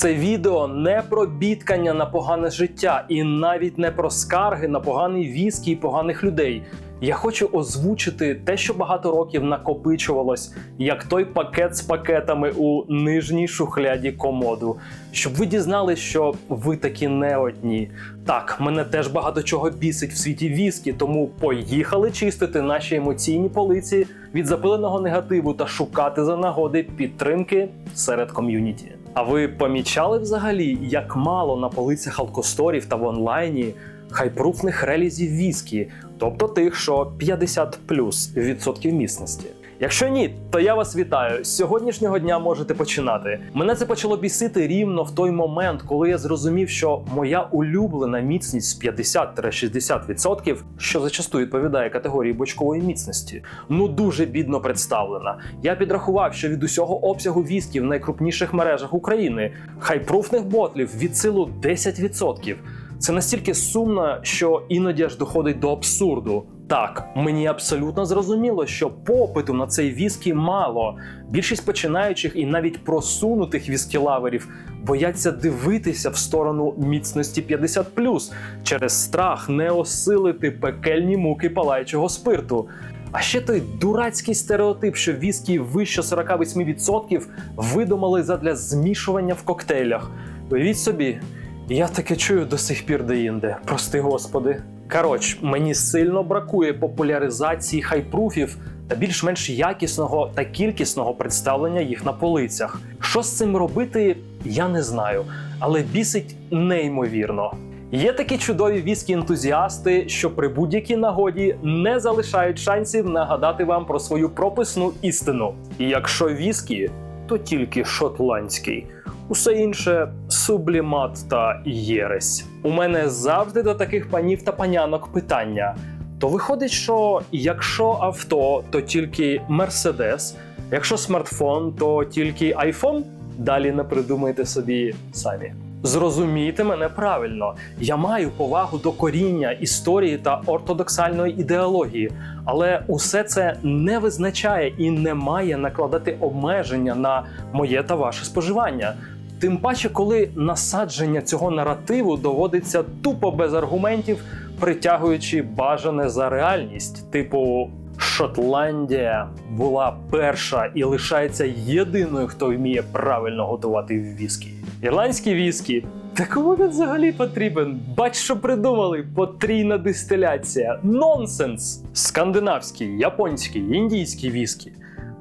Це відео не про бідкання на погане життя і навіть не про скарги на поганий віскі і поганих людей. Я хочу озвучити те, що багато років накопичувалось, як той пакет з пакетами у нижній шухляді комоду, щоб ви дізнались, що ви такі не одні. Так, мене теж багато чого бісить в світі віскі, тому поїхали чистити наші емоційні полиці від запиленого негативу та шукати за нагоди підтримки серед ком'юніті. А ви помічали взагалі, як мало на полицях алкосторів та в онлайні хайпруфних релізів віскі, тобто тих, що 50 плюс відсотків міцності. Якщо ні, то я вас вітаю. З сьогоднішнього дня можете починати. Мене це почало бісити рівно в той момент, коли я зрозумів, що моя улюблена міцність з 50-60%, що зачасту відповідає категорії бочкової міцності, ну дуже бідно представлена. Я підрахував, що від усього обсягу віскі в найкрупніших мережах України хайпруфних ботлів від силу 10%. Це настільки сумно, що іноді аж доходить до абсурду. Так, мені абсолютно зрозуміло, що попиту на цей віскі мало. Більшість починаючих і навіть просунутих віскілаверів бояться дивитися в сторону міцності 50+, через страх не осилити пекельні муки палаючого спирту. А ще той дурацький стереотип, що віскі вище 48% видумали задля змішування в коктейлях. Уявіть собі, я таке чую до сих пір деінде. Прости господи. Коротше, мені сильно бракує популяризації хайпруфів та більш-менш якісного та кількісного представлення їх на полицях. Що з цим робити, я не знаю, але бісить неймовірно. Є такі чудові віскі-ентузіасти, що при будь-якій нагоді не залишають шансів нагадати вам про свою прописну істину. І якщо віскі, то тільки шотландський. Усе інше сублімат та єресь. У мене завжди до таких панів та панянок питання. То виходить, що якщо авто, то тільки Мерседес, якщо смартфон, то тільки айфон. Далі не придумайте собі самі. Зрозумійте мене правильно, я маю повагу до коріння історії та ортодоксальної ідеології, але усе це не визначає і не має накладати обмеження на моє та ваше споживання. Тим паче, коли насадження цього наративу доводиться тупо без аргументів, притягуючи бажане за реальність, типу. Шотландія була перша і лишається єдиною, хто вміє правильно готувати віскі. Ірландський віскі. Та кому він взагалі потрібен? Бач, що придумали потрійна дистиляція. Нонсенс! Скандинавський, японський, індійський віскі.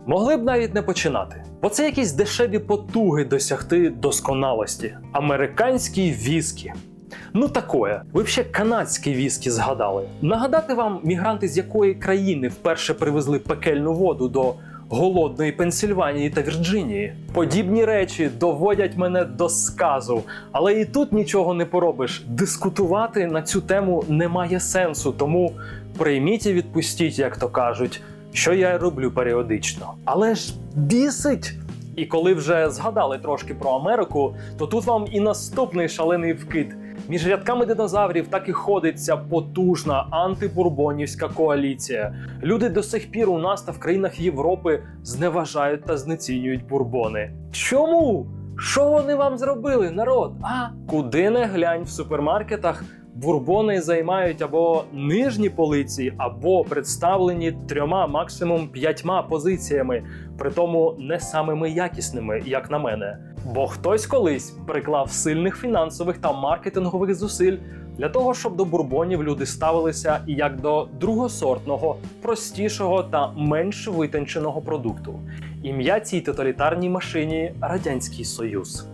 Могли б навіть не починати. Бо це якісь дешеві потуги досягти досконалості. Американський віскі. Ну такое. Ви б ще канадські віскі згадали. Нагадати вам, мігранти з якої країни вперше привезли пекельну воду до голодної Пенсільванії та Вірджинії. Подібні речі доводять мене до сказу, але і тут нічого не поробиш. Дискутувати на цю тему немає сенсу, тому прийміть і відпустіть, як то кажуть, що я роблю періодично. Але ж бісить! І коли вже згадали трошки про Америку, то тут вам і наступний шалений вкид. Між рядками динозаврів так і ходиться потужна антибурбонівська коаліція. Люди до сих пір у нас та в країнах Європи зневажають та знецінюють бурбони. Чому? Що вони вам зробили, народ? А куди не глянь в супермаркетах? Бурбони займають або нижні полиці, або представлені трьома, максимум п'ятьма позиціями, при тому не самими якісними, як на мене. Бо хтось колись приклав сильних фінансових та маркетингових зусиль для того, щоб до бурбонів люди ставилися як до другосортного, простішого та менш витонченого продукту. Ім'я цій тоталітарній машині Радянський Союз.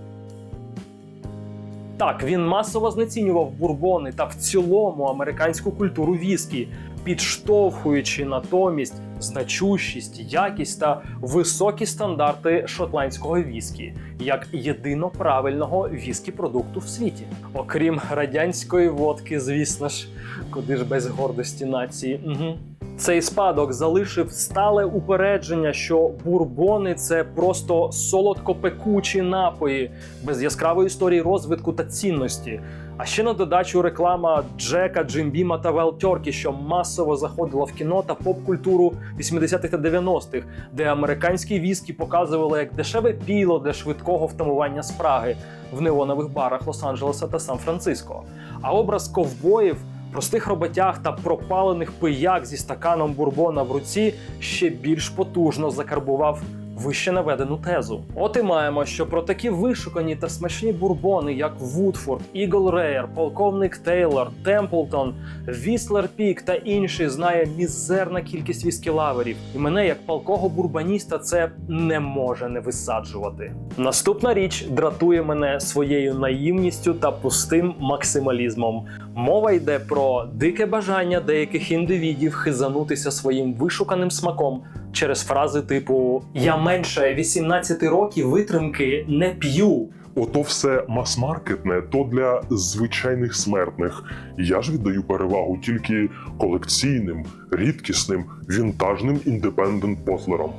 Так, він масово знецінював бурбони та в цілому американську культуру віскі, підштовхуючи натомість значущість, якість та високі стандарти шотландського віскі як єдино правильного віскі продукту в світі. Окрім радянської водки, звісно ж, куди ж без гордості нації. Угу. Цей спадок залишив стале упередження, що бурбони це просто солодкопекучі напої без яскравої історії розвитку та цінності. А ще на додачу реклама Джека, Джимбіма та Велтьоркі, що масово заходила в кіно та поп-культуру 80-х та 90-х, де американські віскі показували як дешеве піло для швидкого втамування спраги в неонових барах Лос-Анджелеса та Сан-Франциско. А образ ковбоїв, простих роботяг та пропалених пияк зі стаканом бурбона в руці ще більш потужно закарбував вище наведену тезу. От і маємо, що про такі вишукані та смачні бурбони, як Вудфорд, Ігл Рейер, полковник Тейлор, Темплтон, Віслер Пік та інші знає мізерна кількість віскілаверів. І мене, як палкого бурбаніста, це не може не висаджувати. Наступна річ дратує мене своєю наївністю та пустим максималізмом. Мова йде про дике бажання деяких індивідів хизанутися своїм вишуканим смаком через фрази типу Я менше 18 років витримки не п'ю. Ото все мас-маркетне, то для звичайних смертних. Я ж віддаю перевагу тільки колекційним, рідкісним, вінтажним індепендент ботлерам.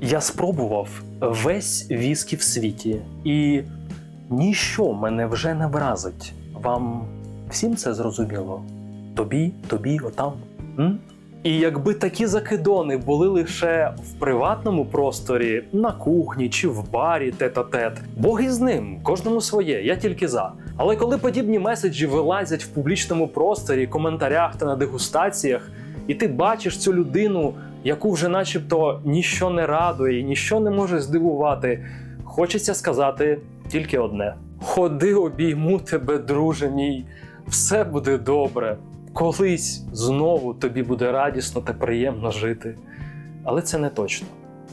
Я спробував весь віскі в світі, і ніщо мене вже не вразить. Вам всім це зрозуміло? Тобі, тобі, отам. М? І якби такі закидони були лише в приватному просторі, на кухні чи в барі тет-а-тет, Бог із ним, кожному своє, я тільки за. Але коли подібні меседжі вилазять в публічному просторі, коментарях та на дегустаціях, і ти бачиш цю людину, яку вже начебто ніщо не радує, ніщо не може здивувати, хочеться сказати тільки одне: ходи, обійму тебе, друже мій, все буде добре. Колись знову тобі буде радісно та приємно жити. Але це не точно.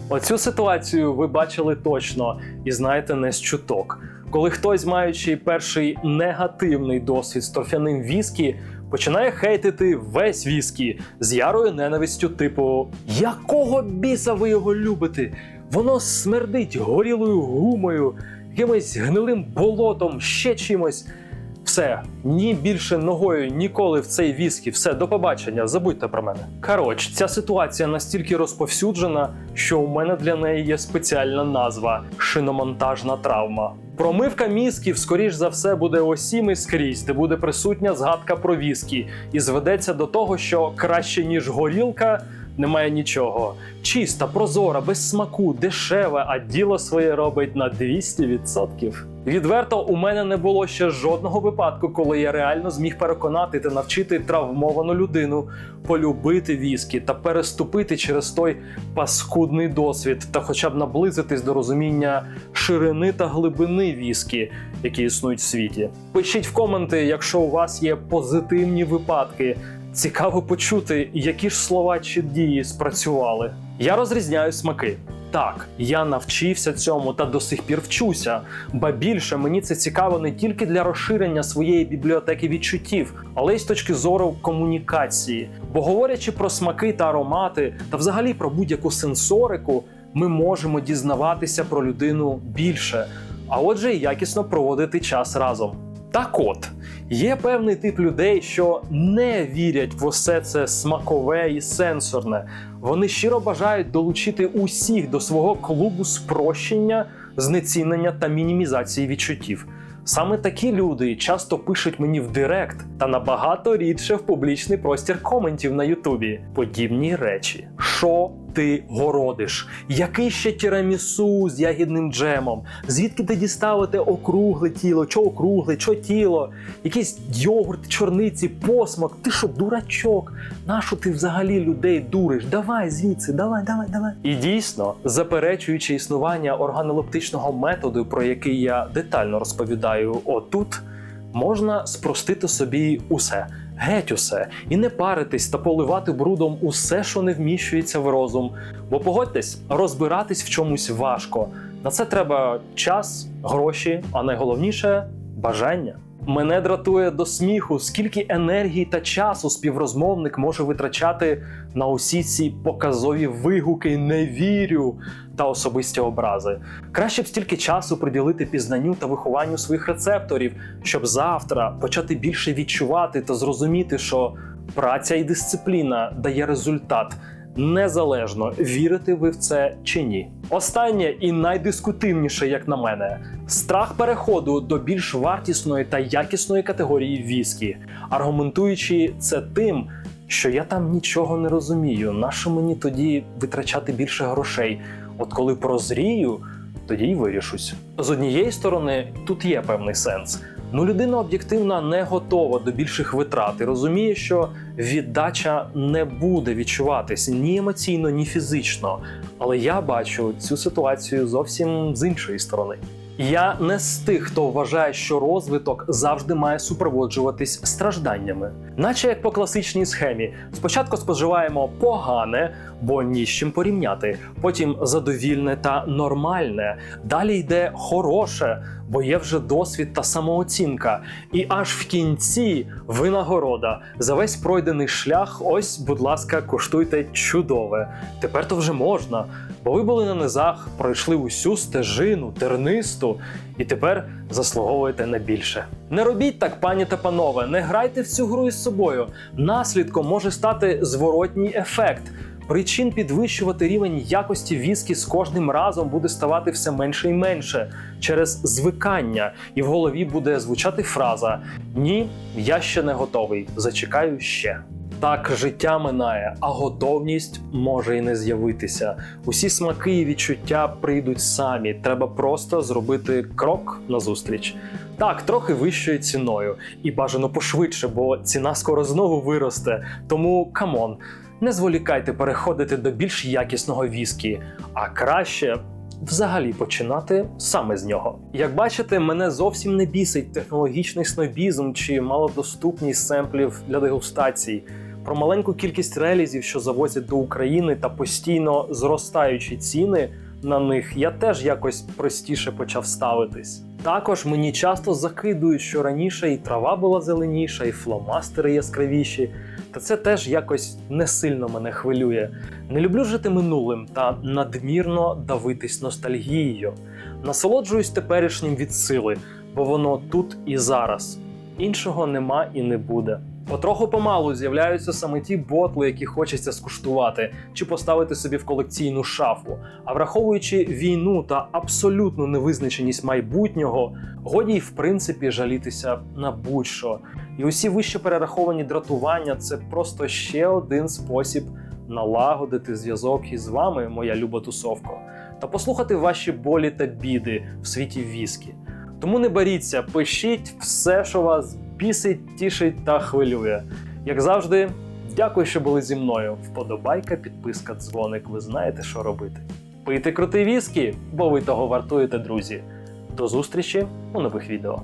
Оцю ситуацію ви бачили точно і знаєте не з чуток. Коли хтось, маючи перший негативний досвід з торфяним віскі, починає хейтити весь віскі з ярою ненавистю, типу Якого біса ви його любите? Воно смердить горілою гумою, якимось гнилим болотом, ще чимось. Все, ні більше ногою ніколи в цей віскі. Все, до побачення, забудьте про мене. Коротше, ця ситуація настільки розповсюджена, що у мене для неї є спеціальна назва шиномонтажна травма. Промивка мізків, скоріш за все, буде осім і скрізь, де буде присутня згадка про віскі, і зведеться до того, що краще ніж горілка. Немає нічого. Чиста, прозора, без смаку, дешева, а діло своє робить на 200%. Відверто, у мене не було ще жодного випадку, коли я реально зміг переконати та навчити травмовану людину полюбити віскі та переступити через той паскудний досвід, та хоча б наблизитись до розуміння ширини та глибини віскі, які існують в світі. Пишіть в коменти, якщо у вас є позитивні випадки. Цікаво почути, які ж слова чи дії спрацювали. Я розрізняю смаки. Так, я навчився цьому та до сих пір вчуся. Ба більше мені це цікаво не тільки для розширення своєї бібліотеки відчуттів, але й з точки зору комунікації. Бо говорячи про смаки та аромати, та взагалі про будь-яку сенсорику, ми можемо дізнаватися про людину більше, а отже, якісно проводити час разом. Так от, є певний тип людей, що не вірять в усе це смакове і сенсорне. Вони щиро бажають долучити усіх до свого клубу спрощення, знецінення та мінімізації відчуттів. Саме такі люди часто пишуть мені в Директ та набагато рідше в публічний простір коментів на Ютубі. Подібні речі. Що ти городиш? Який ще тірамісу з ягідним джемом? Звідки ти діставите округле тіло? Чо округле, чо тіло? Якийсь йогурт, чорниці, посмак. Ти що, дурачок? Нащо ти взагалі людей дуриш? Давай звідси, давай, давай, давай. І дійсно, заперечуючи існування органолептичного методу, про який я детально розповідаю отут, можна спростити собі усе. Геть усе, і не паритись та поливати брудом усе, що не вміщується в розум. Бо погодьтесь, розбиратись в чомусь важко. На це треба час, гроші, а найголовніше бажання. Мене дратує до сміху, скільки енергії та часу співрозмовник може витрачати на усі ці показові вигуки не вірю та особисті образи. Краще б стільки часу приділити пізнанню та вихованню своїх рецепторів, щоб завтра почати більше відчувати та зрозуміти, що Праця і дисципліна дає результат. Незалежно вірите ви в це чи ні. Останнє і найдискутивніше, як на мене, страх переходу до більш вартісної та якісної категорії віскі, аргументуючи це тим, що я там нічого не розумію. Нащо мені тоді витрачати більше грошей? От коли прозрію, тоді й вирішусь. З однієї сторони, тут є певний сенс. Ну, людина об'єктивно не готова до більших витрат і розуміє, що віддача не буде відчуватись ні емоційно, ні фізично. Але я бачу цю ситуацію зовсім з іншої сторони. Я не з тих, хто вважає, що розвиток завжди має супроводжуватись стражданнями, наче як по класичній схемі. Спочатку споживаємо погане, бо ні з чим порівняти, потім задовільне та нормальне. Далі йде хороше, бо є вже досвід та самооцінка. І аж в кінці винагорода за весь пройдений шлях. Ось, будь ласка, куштуйте чудове. Тепер то вже можна, бо ви були на низах, пройшли усю стежину, тернисту, і тепер заслуговуєте на більше. Не робіть так, пані та панове, не грайте в цю гру із собою. Наслідком може стати зворотній ефект. Причин підвищувати рівень якості віскі з кожним разом буде ставати все менше і менше через звикання, і в голові буде звучати фраза: Ні, я ще не готовий. Зачекаю ще. Так життя минає, а готовність може і не з'явитися. Усі смаки і відчуття прийдуть самі. Треба просто зробити крок назустріч. Так, трохи вищою ціною, і бажано пошвидше, бо ціна скоро знову виросте. Тому камон, не зволікайте переходити до більш якісного віскі, а краще взагалі починати саме з нього. Як бачите, мене зовсім не бісить технологічний снобізм чи малодоступність семплів для дегустацій. Про маленьку кількість релізів, що завозять до України, та постійно зростаючі ціни на них, я теж якось простіше почав ставитись. Також мені часто закидують, що раніше і трава була зеленіша, і фломастери яскравіші. Та це теж якось не сильно мене хвилює. Не люблю жити минулим та надмірно давитись ностальгією. Насолоджуюсь теперішнім від сили, бо воно тут і зараз. Іншого нема і не буде. Потроху помалу з'являються саме ті ботли, які хочеться скуштувати чи поставити собі в колекційну шафу. А враховуючи війну та абсолютну невизначеність майбутнього, годі й в принципі жалітися на будь-що. І усі вище перераховані дратування це просто ще один спосіб налагодити зв'язок із вами, моя люба тусовко, та послухати ваші болі та біди в світі віскі. Тому не боріться, пишіть все, що вас бісить, тішить та хвилює. Як завжди, дякую, що були зі мною. Вподобайка, підписка, дзвоник. Ви знаєте, що робити. Пийте крутий віскі, бо ви того вартуєте, друзі. До зустрічі у нових відео.